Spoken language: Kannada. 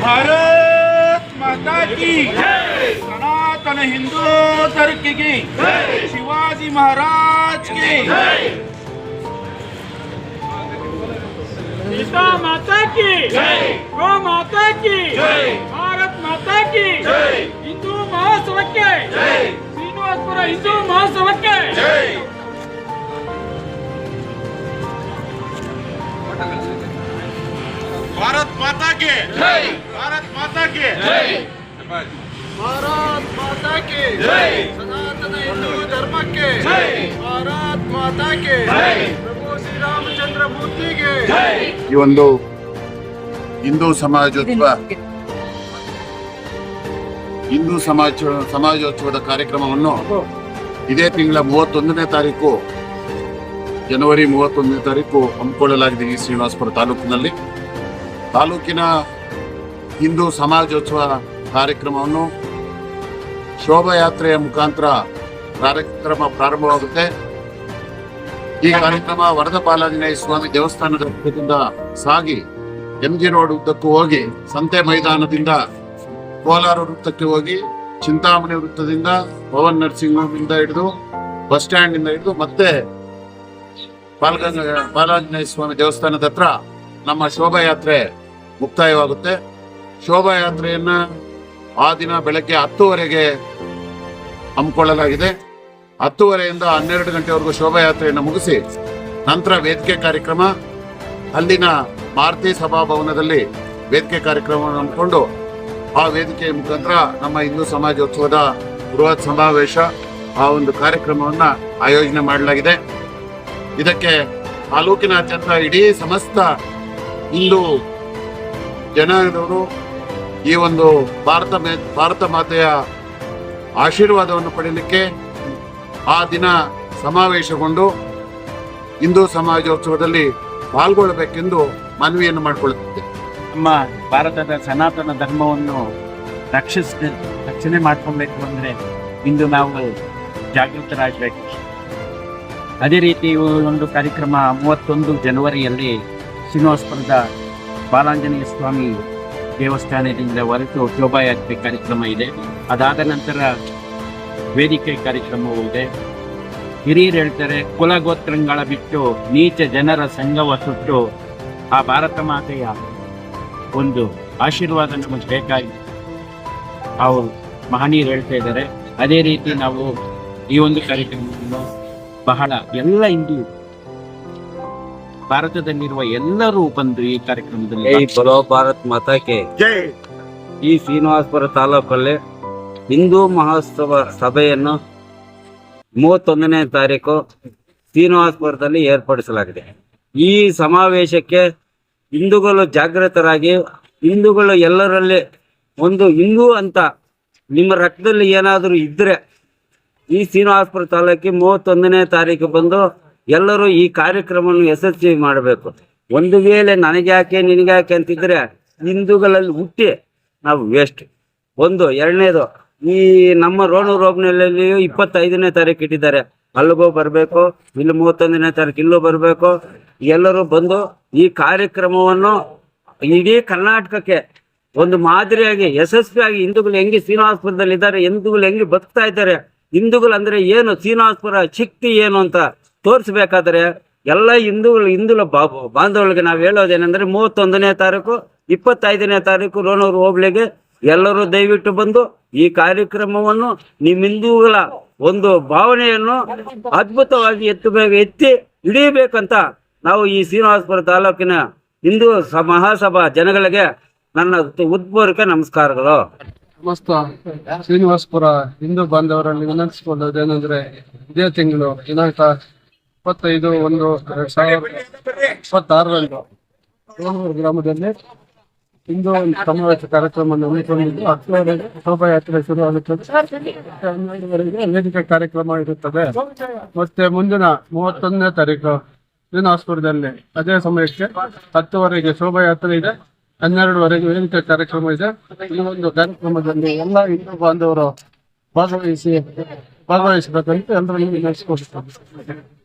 भारत माता की सनातन हिंदू तर्क की। शिवाजी महाराज की। सीता माता की। गो माता की। भारत माता की। हिंदू महासभा के। श्रीनिवासपुर हिंदू महासभा के। ಭಾರತ್ ಮಾತಾ ಜೈ. ಭಾರತ್ ಮಾತಾ ಕೆ ಜೈ. ಭಾರತ್ ಮಾತಾ ಜೈ. ಸನಾತನ ಹಿಂದೂ ಧರ್ಮಕ್ಕೆ. ಜೈ. ಭಾರತ್ ಮಾತಾ ಜೈ. ಪ್ರಭು ಶ್ರೀರಾಮಚಂದ್ರ ಮೂರ್ತಿಗೆ. ಜೈ. ಈ ಒಂದು ಹಿಂದೂ ಸಮಾಜೋತ್ಸವ ಹಿಂದೂ ಸಮಾಜ ಸಮಾಜೋತ್ಸವದ ಕಾರ್ಯಕ್ರಮವನ್ನು ಇದೇ ತಿಂಗಳ ಮೂವತ್ತೊಂದನೇ ತಾರೀಕು ಜನವರಿ ಮೂವತ್ತೊಂದನೇ ತಾರೀಕು ಹಮ್ಮಿಕೊಳ್ಳಲಾಗಿದೆ ಈ ಶ್ರೀನಿವಾಸಪುರ ತಾಲೂಕಿನಲ್ಲಿ. ತಾಲೂಕಿನ ಹಿಂದೂ ಸಮಾಜೋತ್ಸವ ಕಾರ್ಯಕ್ರಮವನ್ನು ಶೋಭಾಯಾತ್ರೆಯ ಮುಖಾಂತರ ಕಾರ್ಯಕ್ರಮ ಪ್ರಾರಂಭವಾಗುತ್ತೆ. ಈ ಕಾರ್ಯಕ್ರಮ ವರದ ಬಾಲಾಂಜನೇಯ ಸ್ವಾಮಿ ದೇವಸ್ಥಾನದ ವೃತ್ತದಿಂದ ಸಾಗಿ ಎಂ ಜಿ ರೋಡ್ ಉದ್ದಕ್ಕೂ ಹೋಗಿ ಸಂತೆ ಮೈದಾನದಿಂದ ಕೋಲಾರ ವೃತ್ತಕ್ಕೆ ಹೋಗಿ ಚಿಂತಾಮಣಿ ವೃತ್ತದಿಂದ ಪವನ್ ನರ್ಸಿಂಗ್ ಹೋಮ್ ಇಂದ ಹಿಡಿದು ಬಸ್ ಸ್ಟ್ಯಾಂಡ್ ಇಂದ ಹಿಡಿದು ಮತ್ತೆ ಬಾಲಗಂಗ ಬಾಲಾಂಜನೇಯ ಸ್ವಾಮಿ ದೇವಸ್ಥಾನದ ಹತ್ರ ನಮ್ಮ ಶೋಭಾಯಾತ್ರೆ ಮುಕ್ತಾಯವಾಗುತ್ತೆ. ಶೋಭಾಯಾತ್ರೆಯನ್ನ ಆ ದಿನ ಬೆಳಗ್ಗೆ ಹತ್ತುವರೆಗೆ ಹಮ್ಮಿಕೊಳ್ಳಲಾಗಿದೆ. ಹತ್ತುವರೆಯಿಂದ ಹನ್ನೆರಡು ಗಂಟೆವರೆಗೂ ಶೋಭಾಯಾತ್ರೆಯನ್ನು ಮುಗಿಸಿ ನಂತರ ವೇದಿಕೆ ಕಾರ್ಯಕ್ರಮ, ಅಲ್ಲಿನ ಭಾರತೀಯ ಸಭಾಭವನದಲ್ಲಿ ವೇದಿಕೆ ಕಾರ್ಯಕ್ರಮವನ್ನು ಹಮ್ಮಿಕೊಂಡು ಆ ವೇದಿಕೆಯ ಮುಖಾಂತರ ನಮ್ಮ ಹಿಂದೂ ಸಮಾಜೋತ್ಸವದ ಬೃಹತ್ ಸಮಾವೇಶ, ಆ ಒಂದು ಕಾರ್ಯಕ್ರಮವನ್ನು ಆಯೋಜನೆ ಮಾಡಲಾಗಿದೆ. ಇದಕ್ಕೆ ತಾಲೂಕಿನಾದ್ಯಂತ ಇಡೀ ಸಮಸ್ತ ಹಿಂದೂ ಜನರು ಈ ಒಂದು ಭಾರತ ಭಾರತ ಮಾತೆಯ ಆಶೀರ್ವಾದವನ್ನು ಪಡೆಯಲಿಕ್ಕೆ ಆ ದಿನ ಸಮಾವೇಶಗೊಂಡು ಹಿಂದೂ ಸಮಾಜೋತ್ಸವದಲ್ಲಿ ಪಾಲ್ಗೊಳ್ಳಬೇಕೆಂದು ಮನವಿಯನ್ನು ಮಾಡಿಕೊಳ್ಳುತ್ತಿದ್ದೆ ನಮ್ಮ ಭಾರತದ ಸನಾತನ ಧರ್ಮವನ್ನು ರಕ್ಷಿಸ್, ರಕ್ಷಣೆ ಮಾಡ್ಕೊಬೇಕು ಅಂದರೆ ಇಂದು ನಾವು ಜಾಗೃತರಾಗಬೇಕು. ಅದೇ ರೀತಿ ಒಂದು ಕಾರ್ಯಕ್ರಮ ಮೂವತ್ತೊಂದು ಜನವರಿಯಲ್ಲಿ ಶ್ರೀನಿವಾಸಪುರದ ಬಾಲಾಂಜನೇಯ ಸ್ವಾಮಿ ದೇವಸ್ಥಾನದಿಂದ ಹೊರಟು ಶೋಭಾಯಾತ್ರೆ ಕಾರ್ಯಕ್ರಮ ಇದೆ. ಅದಾದ ನಂತರ ವೇದಿಕೆ ಕಾರ್ಯಕ್ರಮವೂ ಇದೆ. ಹಿರಿಯರು ಹೇಳ್ತಾರೆ ಕುಲಗೋತ್ರಗಳ ಬಿಟ್ಟು ನೀಚ ಜನರ ಸಂಘವ ಸುಟ್ಟು ಆ ಭಾರತ ಮಾತೆಯ ಒಂದು ಆಶೀರ್ವಾದ ನಮಗೆ ಬೇಕಾಗಿ ಅವರು ಮಹನೀಯರು ಹೇಳ್ತಾ ಇದ್ದಾರೆ, ಅದೇ ರೀತಿ ನಾವು ಈ ಒಂದು ಕಾರ್ಯಕ್ರಮವನ್ನು ಬಹಳ ಎಲ್ಲ ಹಿಂದೂ ಭಾರತದಲ್ಲಿರುವ ಎಲ್ಲರೂ ಬಂದು ಈ ಕಾರ್ಯಕ್ರಮದಲ್ಲಿ ಜೈ ಬಲೋ ಭಾರತ್ ಮಾತಾಕೆ ಜೈ. ಈ ಶ್ರೀನಿವಾಸಪುರ ತಾಲೂಕಲ್ಲಿ ಹಿಂದೂ ಮಹೋತ್ಸವ ಸಭೆಯನ್ನು ಮೂವತ್ತೊಂದನೇ ತಾರೀಕು ಶ್ರೀನಿವಾಸಪುರದಲ್ಲಿ ಏರ್ಪಡಿಸಲಾಗಿದೆ. ಈ ಸಮಾವೇಶಕ್ಕೆ ಹಿಂದೂಗಳು ಜಾಗೃತರಾಗಿ ಹಿಂದೂಗಳು ಎಲ್ಲರಲ್ಲಿ ಒಂದು ಹಿಂದೂ ಅಂತ ನಿಮ್ಮ ರಕ್ತದಲ್ಲಿ ಏನಾದರೂ ಇದ್ರೆ ಈ ಶ್ರೀನಿವಾಸಪುರ ತಾಲೂಕಿಗೆ ಮೂವತ್ತೊಂದನೇ ತಾರೀಕು ಬಂದು ಎಲ್ಲರೂ ಈ ಕಾರ್ಯಕ್ರಮವನ್ನು ಯಶಸ್ವಿ ಮಾಡಬೇಕು. ಒಂದು ವೇಳೆ ನನಗೆ ಯಾಕೆ, ನಿನಗೆ ಯಾಕೆ ಅಂತಿದ್ರೆ, ಹಿಂದೂಗಳಲ್ಲಿ ಹುಟ್ಟಿ ನಾವು ವೇಸ್ಟ್ ಒಂದು, ಎರಡನೇದು, ಈ ನಮ್ಮ ರೋಣ ರೋಗನಲ್ಲಿ ಇಪ್ಪತ್ತೈದನೇ ತಾರೀಕು ಇಟ್ಟಿದ್ದಾರೆ. ಅಲ್ಲಿಗೂ ಬರಬೇಕು, ಇಲ್ಲಿ ಮೂವತ್ತೊಂದನೇ ತಾರೀಕು, ಇಲ್ಲೂ ಬರಬೇಕು. ಎಲ್ಲರೂ ಬಂದು ಈ ಕಾರ್ಯಕ್ರಮವನ್ನು ಇಡೀ ಕರ್ನಾಟಕಕ್ಕೆ ಒಂದು ಮಾದರಿಯಾಗಿ, ಯಶಸ್ವಿಯಾಗಿ ಹಿಂದೂಗಳು ಹೆಂಗೆ ಶ್ರೀನಿವಾಸಪುರದಲ್ಲಿ ಇದ್ದಾರೆ ಹಿಂದೂಗಳು ಹೆಂಗೆ ಬದುಕ್ತಾ ಇದ್ದಾರೆ, ಹಿಂದೂಗಳು ಅಂದ್ರೆ ಏನು ಶ್ರೀನಿವಾಸಪುರ ಶಕ್ತಿ ಏನು ಅಂತ ತೋರಿಸ್ಬೇಕಾದ್ರೆ ಎಲ್ಲ ಹಿಂದೂಗಳು ಹಿಂದುಳ ಬಾಬು, ಬಾಂಧವರಿಗೆ ನಾವು ಹೇಳೋದೇನೆಂದ್ರೆ ಮೂವತ್ತೊಂದನೇ ತಾರೀಕು, ಇಪ್ಪತ್ತೈದನೇ ತಾರೀಕು ರೋಣೂರು ಹೋಬಳಿಗೆ ಎಲ್ಲರೂ ದಯವಿಟ್ಟು ಬಂದು ಈ ಕಾರ್ಯಕ್ರಮವನ್ನು ನಿಮ್ಮ ಹಿಂದೂಗಳ ಒಂದು ಭಾವನೆಯನ್ನು ಅದ್ಭುತವಾಗಿ ಎತ್ತಬೇಕು ಎತ್ತಿ ಹಿಡಿಯಬೇಕಂತ ನಾವು ಈ ಶ್ರೀನಿವಾಸಪುರ ತಾಲೂಕಿನ ಹಿಂದೂ ಮಹಾಸಭಾ ಜನಗಳಿಗೆ ನನ್ನ ಉದ್ಪೂರ್ವಕ ನಮಸ್ಕಾರಗಳು. ಸಮಸ್ತ ಶ್ರೀನಿವಾಸಪುರ ಹಿಂದೂ ಬಾಂಧವರಲ್ಲಿ ವಿನಂತಿಸಿಕೊಳ್ಳೋದೇನೆಂದ್ರೆ ಇದೇ ತಿಂಗಳು ದಿನಾಂಕ ಇಪ್ಪತ್ತೈದು ಒಂದು ಎರಡ್ ಸಾವಿರದ ಇಪ್ಪತ್ತಾರರಂದು ಗ್ರಾಮದಲ್ಲಿ ಒಂದು ಸಮಾವೇಶ ಕಾರ್ಯಕ್ರಮವನ್ನು ಹಮ್ಮಿಕೊಂಡಿದ್ದು ಹತ್ತುವರೆಗೆ ಶೋಭಾಯಾತ್ರೆ ಶುರುವಾಗುತ್ತದೆ. ಹನ್ನೆರಡುವರೆಗೆ ವೇದಿಕೆ ಕಾರ್ಯಕ್ರಮ ಇರುತ್ತದೆ. ಮತ್ತೆ ಮುಂದಿನ ಮೂವತ್ತೊಂದನೇ ತಾರೀಕು ಶ್ರೀನಿವಾಸಪುರದಲ್ಲಿ ಅದೇ ಸಮಯಕ್ಕೆ ಹತ್ತುವರೆಗೆ ಶೋಭಾಯಾತ್ರೆ ಇದೆ. ಹನ್ನೆರಡುವರೆಗೆ ವೇದಿಕೆ ಕಾರ್ಯಕ್ರಮ ಇದೆ. ಈ ಒಂದು ಕಾರ್ಯಕ್ರಮದಲ್ಲಿ ಎಲ್ಲ ಹಿಂದೂ ಬಾಂಧವರು ಭಾಗವಹಿಸಿ, ಭಾಗವಹಿಸಬೇಕಂತ ಎಲ್ಲರಿಗೂ ವಿನಂತಿಸಿಕೊಳ್ತೇನೆ.